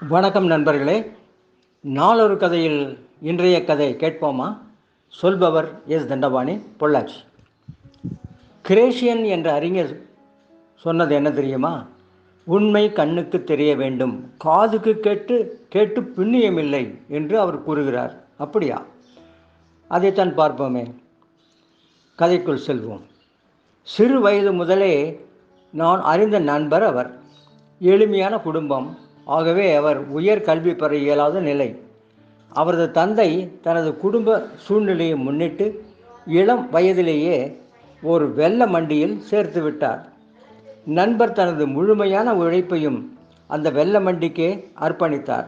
வணக்கம் நண்பர்களே. நாளொரு கதையில் இன்றைய கதை கேட்போமா? சொல்பவர் எஸ். தண்டபாணி பொள்ளாச்சி. கிரேஷியன் என்ற அறிஞர் சொன்னது என்ன தெரியுமா? உண்மை கண்ணுக்கு தெரிய வேண்டும் காதுக்கு கேட்டு கேட்டு புண்ணியமில்லை என்று அவர் கூறுகிறார். அப்படியா? அதைத்தான் பார்ப்போமே. கதைக்குள் செல்வோம். சிறு வயது முதலே நான் அறிந்த நண்பர் அவர். எளிமையான குடும்பம் ஆகவே அவர் உயர் கல்வி பெற இயலாத நிலை. அவரது தந்தை தனது குடும்ப சூழ்நிலையை முன்னிட்டு இளம் வயதிலேயே ஒரு வெள்ள மண்டியில் சேர்த்து விட்டார். நண்பர் தனது முழுமையான உழைப்பையும் அந்த வெள்ள மண்டிக்கே அர்ப்பணித்தார்.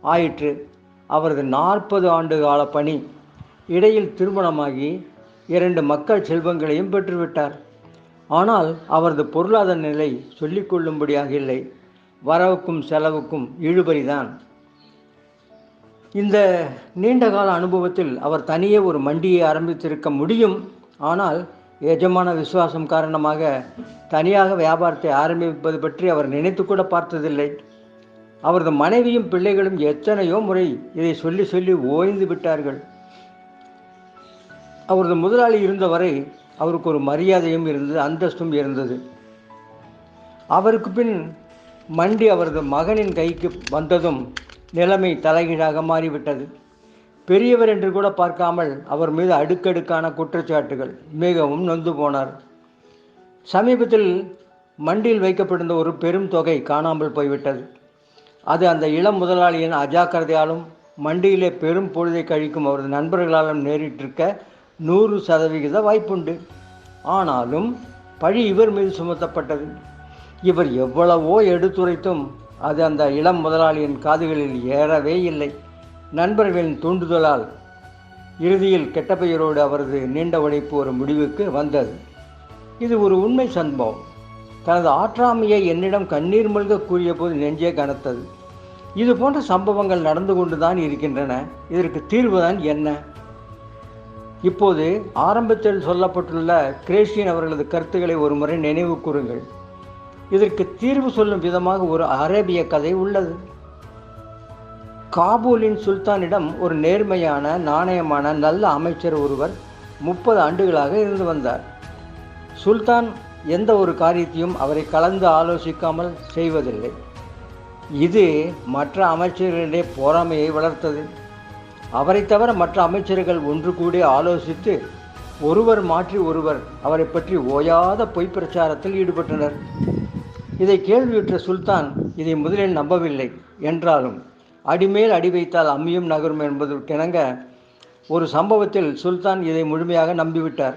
ஆயிற்று அவரது நாற்பது ஆண்டு கால பணி இடையில் திருமணமாகி இரண்டு மக்கள் செல்வங்களையும் பெற்றுவிட்டார். ஆனால் அவரது பொருளாதார நிலை சொல்லிக்கொள்ளும்படியாக இல்லை. வரவுக்கும் செலவுக்கும் இழுபறிதான். இந்த நீண்ட கால அனுபவத்தில் அவர் தனியே ஒரு மண்டியை ஆரம்பித்திருக்க முடியும். ஆனால் எஜமான விசுவாசம் காரணமாக தனியாக வியாபாரத்தை ஆரம்பிப்பது பற்றி அவர் நினைத்து கூட பார்த்ததில்லை. அவரது மனைவியும் பிள்ளைகளும் எத்தனையோ முறை இதை சொல்லி சொல்லி ஓய்ந்து விட்டார்கள். அவரது முதலாளி இருந்தவரை அவருக்கு ஒரு மரியாதையும் இருந்தது அந்தஸ்தும் இருந்தது. அவருக்கு பின் மண்டி அவரது மகனின் கைக்கு வந்ததும் நிலைமை தலைகீழாக மாறிவிட்டது. பெரியவர் என்று கூட பார்க்காமல் அவர் மீது அடுக்கடுக்கான குற்றச்சாட்டுகள் மிகவும் நொந்து போனார். சமீபத்தில் மண்டியில் வைக்கப்பட்டிருந்த ஒரு பெரும் தொகை காணாமல் போய்விட்டது. அது அந்த இளம் முதலாளியின் அஜாக்கிரதையாலும் மண்டியிலே பெரும் பொழுதை கழிக்கும் அவரது நண்பர்களாலும் நேரிட்டிருக்க நூறு சதவிகித வாய்ப்புண்டு. ஆனாலும் பழி இவர் மீது சுமத்தப்பட்டது. இவர் எவ்வளவோ எடுத்துரைத்தும் அது அந்த இளம் முதலாளியின் காதுகளில் ஏறவே இல்லை. நண்பர்களின் தூண்டுதலால் இறுதியில் கெட்ட பெயரோடு அவரது நீண்ட உழைப்பு ஒரு முடிவுக்கு வந்தது. இது ஒரு உண்மை சம்பவம். தனது ஆற்றாமையை என்னிடம் கண்ணீர் மல்க கூறிய போது நெஞ்சே கனத்தது. இது போன்ற சம்பவங்கள் நடந்து கொண்டு தான் இருக்கின்றன. இதற்கு தீர்வுதான் என்ன? இப்போது ஆரம்பத்தில் சொல்லப்பட்டுள்ள கிரேஷியன் அவர்களது கருத்துக்களை ஒரு முறை நினைவு கூறுங்கள். இதற்கு தீர்வு சொல்லும் விதமாக ஒரு அரேபிய கதை உள்ளது. காபூலின் சுல்தானிடம் ஒரு நேர்மையான நாணயமான நல்ல அமைச்சர் ஒருவர் முப்பது ஆண்டுகளாக இருந்து வந்தார். சுல்தான் எந்த ஒரு காரியத்தையும் அவரை கலந்து ஆலோசிக்காமல் செய்வதில்லை. இது மற்ற அமைச்சர்களிடையே பொறாமையை வளர்த்தது. அவரை தவிர மற்ற அமைச்சர்கள் ஒன்று கூடி ஆலோசித்து ஒருவர் மாற்றி ஒருவர் அவரை பற்றி ஓயாத பொய் பிரச்சாரத்தில் ஈடுபட்டனர். இதை கேள்வியுற்ற சுல்தான் இதை முதலில் நம்பவில்லை. என்றாலும் அடிமேல் அடி வைத்தால் அம்மியும் நகரும் என்பதற்கிணங்க ஒரு சம்பவத்தில் சுல்தான் இதை முழுமையாக நம்பிவிட்டார்.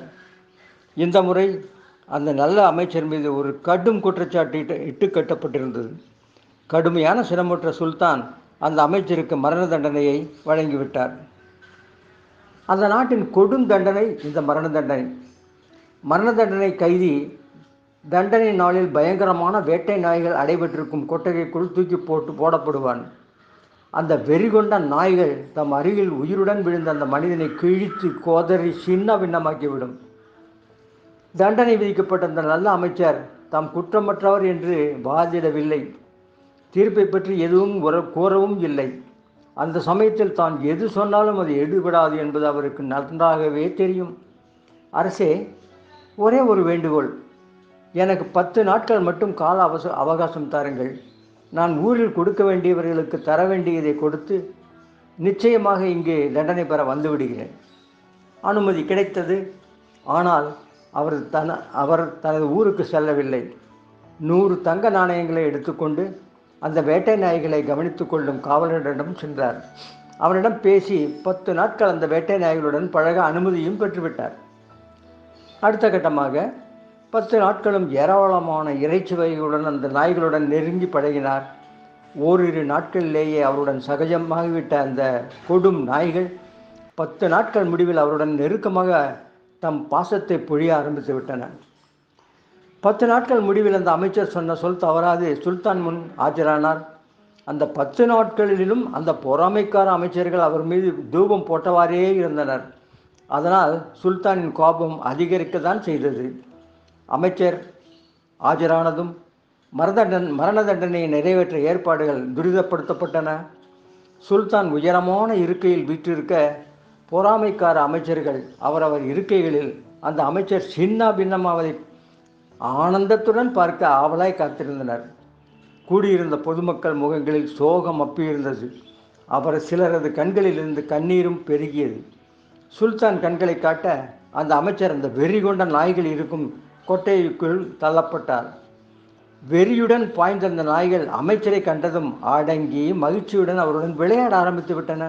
இந்த முறை அந்த நல்ல அமைச்சர் மீது ஒரு கடும் குற்றச்சாட்டு இட்டு கட்டப்பட்டிருந்தது. கடுமையான சிரமற்ற சுல்தான் அந்த அமைச்சருக்கு மரண தண்டனையை வழங்கிவிட்டார். அந்த நாட்டின் கொடும் தண்டனை இந்த மரண தண்டனை மரண தண்டனை கைதி தண்டனை நாளில் பயங்கரமான வேட்டை நாய்கள் அடைபெற்றிருக்கும் கொட்டகைக்குள் தூக்கி போட்டு போடப்படுவான். அந்த வெறிகொண்ட நாய்கள் தம் அருகில் உயிருடன் விழுந்த அந்த மனிதனை கிழித்து கோதறி சின்ன பின்னமாக்கிவிடும். தண்டனை விதிக்கப்பட்ட அந்த நல்ல அமைச்சர் தாம் குற்றமற்றவர் என்று வாதிடவில்லை. தீர்ப்பை பற்றி எதுவும் கூறவும் இல்லை. அந்த சமயத்தில் தான் எது சொன்னாலும் அது எடுபடாது என்பது அவருக்கு நன்றாகவே தெரியும். அரசே ஒரே ஒரு வேண்டுகோள். எனக்கு பத்து நாட்கள் மட்டும் கால அவச அவகாசம் தாருங்கள். நான் ஊரில் கொடுக்க வேண்டியவர்களுக்கு தர வேண்டியதை கொடுத்து நிச்சயமாக இங்கே தண்டனை பெற வந்து விடுகிறேன் அனுமதி கிடைத்தது. ஆனால் அவர் தன அவர் தனது ஊருக்கு செல்லவில்லை. நூறு தங்க நாணயங்களை எடுத்துக்கொண்டு அந்த வேட்டை நாய்களை கவனித்து கொள்ளும் காவலரிடம் சென்றார். அவரிடம் பேசி பத்து நாட்கள் அந்த வேட்டை நாய்களுடன் பழக அனுமதியும் பெற்றுவிட்டார். அடுத்த கட்டமாக பத்து நாட்களும் ஏராளமான இறைச்சி வகைகளுடன் அந்த நாய்களுடன் நெருங்கி பழகினார். ஓரிரு நாட்களிலேயே அவருடன் சகஜமாகிவிட்ட அந்த கொடும் நாய்கள் பத்து நாட்கள் முடிவில் அவருடன் நெருக்கமாக தம் பாசத்தை பொழிய ஆரம்பித்து விட்டன. பத்து நாட்கள் முடிவில் அந்த அமைச்சர் சொன்ன சொல் தவறாது. சுல்தான் முன் ஆஜரானார். அந்த பத்து நாட்களிலும் அந்த பொறாமைக்கார அமைச்சர்கள் அவர் மீது தூபம் போட்டவாறே இருந்தனர். அதனால் சுல்தானின் கோபம் அதிகரிக்க தான் செய்தது. அமைச்சர் ஆஜரானதும் மரதண்டன் மரண தண்டனையை நிறைவேற்ற ஏற்பாடுகள் துரிதப்படுத்தப்பட்டன. சுல்தான் உயரமான இருக்கையில் வீற்றிருக்க பொறாமைக்கார அமைச்சர்கள் அவரவர் இருக்கைகளில் அந்த அமைச்சர் சின்ன பின்னமாவதை ஆனந்தத்துடன் பார்க்க ஆவலாய் காத்திருந்தனர். கூடியிருந்த பொதுமக்கள் முகங்களில் சோகம் அப்பியிருந்தது. அவர் சிலரது கண்களிலிருந்து கண்ணீரும் பெருகியது. சுல்தான் கண்களை காட்ட அந்த அமைச்சர் அந்த வெறி கொண்ட நாய்கள் இருக்கும் கொட்டைக்குள் தள்ளப்பட்டார். வெறியுடன் பாய்ந்த அந்த நாய்கள் அமைச்சரை கண்டதும் அடங்கி மகிழ்ச்சியுடன் அவருடன் விளையாட ஆரம்பித்து விட்டன.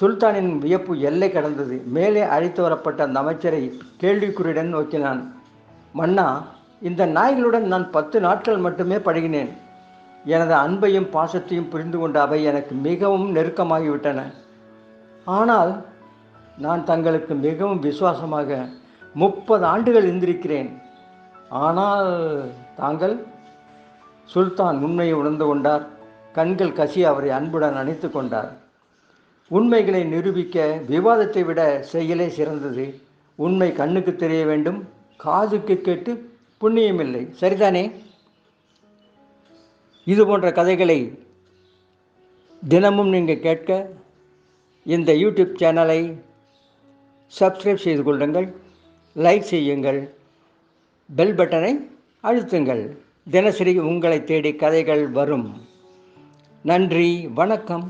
சுல்தானின் வியப்பு எல்லை கடந்தது. மேலே அழைத்து வரப்பட்ட அந்த அமைச்சரை கேள்விக்குறியுடன் நோக்கினான். மன்னா இந்த நாய்களுடன் நான் பத்து நாட்கள் மட்டுமே பழகினேன். எனது அன்பையும் பாசத்தையும் புரிந்து கொண்ட அவை எனக்கு மிகவும் நெருக்கமாகிவிட்டன. ஆனால் நான் தங்களுக்கு மிகவும் விசுவாசமாக முப்பது ஆண்டுகள் இருந்திருக்கிறேன். ஆனால் தாங்கள் சுல்தான் உண்மையை உணர்ந்து கொண்டார். கண்கள் கசி அவரை அன்புடன் அணைத்து கொண்டார். உண்மைகளை நிரூபிக்க விவாதத்தை விட செயலே சிறந்தது. உண்மை கண்ணுக்கு தெரிய வேண்டும் காதுக்கு கேட்டு புண்ணியமில்லை சரிதானே? இது போன்ற கதைகளை தினமும் நீங்கள் கேட்க இந்த யூடியூப் சேனலை சப்ஸ்கிரைப் செய்து கொள்ளுங்கள். லைக் செய்யுங்கள். பெல் பட்டனை அழுத்துங்கள். தினசரி உங்களை தேடி கதைகள் வரும். நன்றி வணக்கம்.